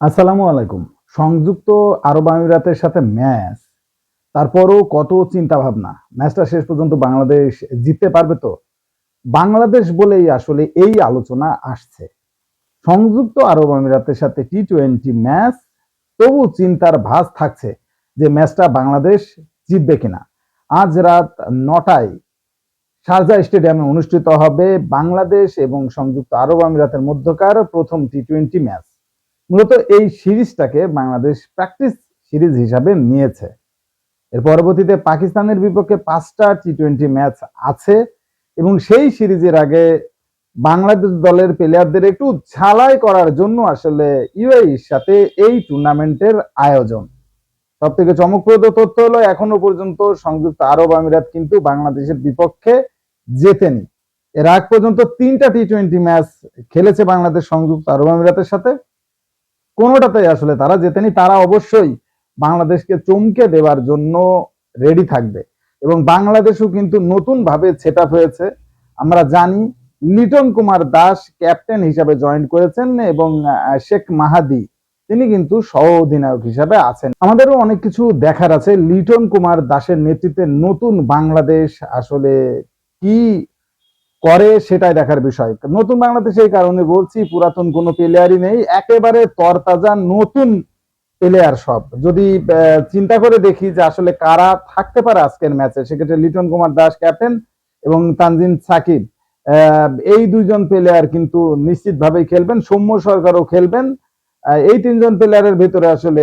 আসসালামু আলাইকুম। সংযুক্ত আরব আমিরাতের সাথে ম্যাচ। তারপরও কত চিন্তা ভাবনা ম্যাচটা শেষ পর্যন্ত বাংলাদেশ জিততে পারবে তো? বাংলাদেশ বলেই আসলে এই আলোচনা আসছে। সংযুক্ত আরব আমিরাতের সাথে টি টোয়েন্টি ম্যাচ, তবু চিন্তার ভাঁজ থাকছে যে ম্যাচটা বাংলাদেশ জিতবে কিনা। আজ রাত নটায় শারজা স্টেডিয়ামে অনুষ্ঠিত হবে বাংলাদেশ এবং সংযুক্ত আরব আমিরাতের মধ্যকার প্রথম টি টোয়েন্টি ম্যাচ। মূলত এই সিরিজটাকে বাংলাদেশ প্র্যাকটিস সিরিজ হিসাবে নিয়েছে। এর পরবর্তীতে পাকিস্তানের বিপক্ষে পাঁচটা টি টোয়েন্টি ম্যাচ আছে এবং সেই সিরিজের আগে বাংলাদেশ দলের প্লেয়ারদের একটু ঝালাই করার জন্য আসলে ইউএইর সাথে এই টুর্নামেন্টের আয়োজন। সব থেকে চমকপ্রদ তথ্য হলো, এখনও পর্যন্ত সংযুক্ত আরব আমিরাত কিন্তু বাংলাদেশের বিপক্ষে জেতেনি। এর আগ পর্যন্ত তিনটা টি টোয়েন্টি ম্যাচ খেলেছে বাংলাদেশ সংযুক্ত আরব আমিরাতের সাথে। কোনোটাতেই আসলে তারা জেতেনি তারা অবশ্যই বাংলাদেশকে চমকে দেওয়ার জন্য রেডি থাকবে। এবং বাংলাদেশও কিন্তু নতুন ভাবে সেট হয়েছে। আমরা জানি লিটন কুমার দাস ক্যাপ্টেন হিসাবে জয়েন করেছেন এবং শেখ মাহাদি, তিনি কিন্তু সহ অধিনায়ক হিসাবে আছেন। আমাদেরও অনেক কিছু দেখার আছে। লিটন কুমার দাসের নেতৃত্বে নতুন বাংলাদেশ আসলে কি করে সেটাই দেখার বিষয়। নতুন বাংলাদেশ এই কারণে বলছি, পুরাতন কোনো প্লেয়ারই নেই। একেবারে তরতাজা নতুন প্লেয়ার সব। যদি চিন্তা করে দেখি যে আসলে কারা থাকতে পারে আজকের ম্যাচে, সেক্ষেত্রে লিটন কুমার দাস ক্যাপ্টেন এবং তানজিম সাকিব। এই দুইজন প্লেয়ার কিন্তু নিশ্চিতভাবেই খেলবেন, সৌম্য সরকারও খেলবেন। এই তিনজন প্লেয়ারের ভিতরে আসলে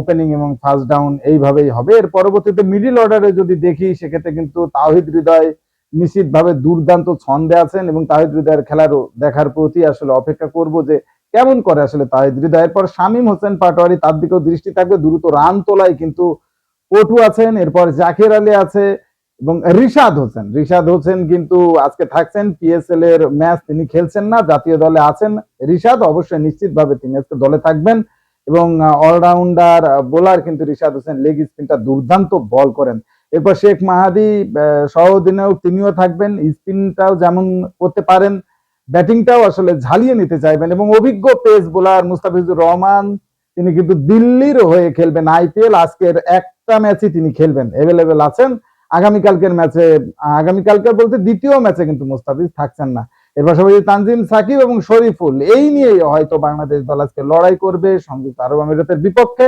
ওপেনিং এবং ফার্স্ট ডাউন এইভাবেই হবে। এর পরবর্তীতে মিডিল অর্ডারে যদি দেখি, সেক্ষেত্রে কিন্তু তাহিদ হৃদয় নিশ্চিতভাবে দুর্দান্ত ছন্দে আছেন এবং তাহিদ হৃদয়ের খেলার দেখার প্রতি আসলে অপেক্ষা করব যে কেমন করে আসলে তাহিদ হৃদয়ের পর শামীম হোসেন পাটোয়ারি তার দিকেও দৃষ্টি থাকবে, দ্রুত রান তোলায় কিন্তু পটু আছেন, এরপর জাকির আলী আছে এবং রিশাদ হোসেন। রিশাদ হোসেন কিন্তু আজকে থাকছেন পিএসএল এর ম্যাচ, তিনি খেলছেন না, জাতীয় দলে আছেন। রিশাদ অবশ্যই নিশ্চিতভাবে তিনি আজকে দলে থাকবেন এবং অলরাউন্ডার বোলার কিন্তু রিশাদ হোসেন লেগ স্পিনটা দুর্দান্ত বল করেন। এরপর শেখ মাহাদি সহ অধিনায়ক তিনিও থাকবেন, স্পিনটাও যেমন করতে পারেন, ব্যাটিংটাও আসলে ঝালিয়ে নিতে চাইবেন এবং অভিজ্ঞ পেস বোলার মুস্তাফিজুর রহমান, তিনি কিন্তু দিল্লির হয়ে খেলবেন আইপিএল। আজকের একটা ম্যাচই তিনি খেলবেন এভেলেবেল আছেন। আগামীকালকের ম্যাচে আগামীকালকে বলতে দ্বিতীয় ম্যাচে কিন্তু মুস্তাফিজ থাকছেন না। এর পাশাপাশি তানজিম সাকিব এবং শরীফুল, এই নিয়েই হয়তো বাংলাদেশ দল আজকে লড়াই করবে সংযুক্ত আরব আমিরাতের বিপক্ষে।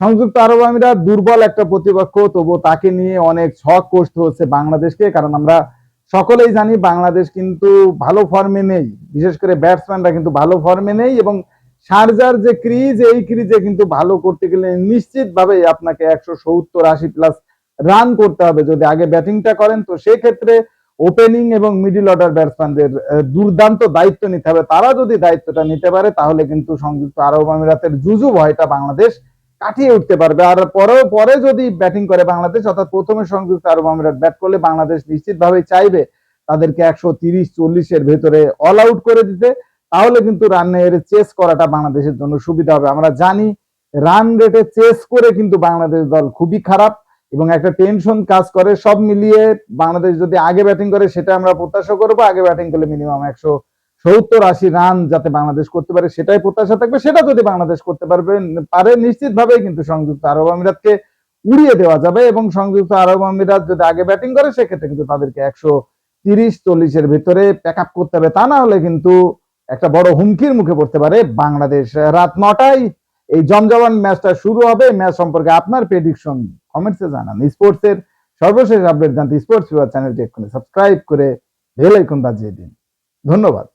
সংযুক্ত আরব আমিরাত দুর্বল একটা প্রতিপক্ষ তবু তাকে নিয়ে অনেক ছক কষতে হচ্ছে বাংলাদেশকে, কারণ আমরা সকলেই জানি বাংলাদেশ কিন্তু ভালো ফর্মে নেই। বিশেষ করে ব্যাটসম্যানরা কিন্তু ভালো ফর্মে নেই এবং শারজার যে ক্রিজ, এই ক্রিজে কিন্তু ভালো করতে গেলে নিশ্চিতভাবে আপনাকে একশো সত্তর আশি প্লাস রান করতে হবে যদি আগে ব্যাটিংটা করেন। তো সেক্ষেত্রে ওপেনিং এবং মিডিল অর্ডার ব্যাটসম্যানদের দুর্দান্ত দায়িত্ব নিতে হবে। তারা যদি দায়িত্বটা নিতে পারে, তাহলে কিন্তু সংযুক্ত আরব আমিরাতের জুজু ভয়টা বাংলাদেশ কাটিয়ে উঠতে পারবে। আর পরে পরে যদি ব্যাটিং করে বাংলাদেশ, অর্থাৎ প্রথমে সংযুক্ত আরব আমিরাত ব্যাট করলে বাংলাদেশ নিশ্চিতভাবে চাইবে তাদেরকে একশো তিরিশ, চল্লিশের ভেতরে অল আউট করে দিতে। তাহলে কিন্তু রানের চেস করাটা বাংলাদেশের জন্য সুবিধা হবে। আমরা জানি রান রেটে চেস করে কিন্তু বাংলাদেশ দল খুবই খারাপ এবং একটা টেনশন কাজ করে। সব মিলিয়ে বাংলাদেশ যদি আগে ব্যাটিং করে, সেটা আমরা প্রত্যাশা করব। আগে ব্যাটিং করলে মিনিমাম একশো সত্তর আশি রান যাতে বাংলাদেশ করতে পারে, সেটাই প্রত্যাশা থাকবে। সেটা যদি বাংলাদেশ করতে পারবে, পারে নিশ্চিতভাবেই কিন্তু সংযুক্ত আরব আমিরাতকে উড়িয়ে দেওয়া যাবে এবং সংযুক্ত আরব আমিরাত যদি আগে ব্যাটিং করে, সেক্ষেত্রে কিন্তু তাদেরকে একশো তিরিশ চল্লিশের ভিতরে প্যাক আপ করতে হবে। তা না হলে কিন্তু একটা বড় হুমকির মুখে পড়তে পারে বাংলাদেশ। রাত নটায় এই জমজমান ম্যাচটা শুরু হবে। ম্যাচ সম্পর্কে আপনার প্রেডিকশন কমেন্টসে জানান। স্পোর্টসের সর্বশেষ আপডেট জানতে স্পোর্টস চ্যানেলটি এক্ষুনি সাবস্ক্রাইব করে বেল আইকন বাজিয়ে দিন। ধন্যবাদ।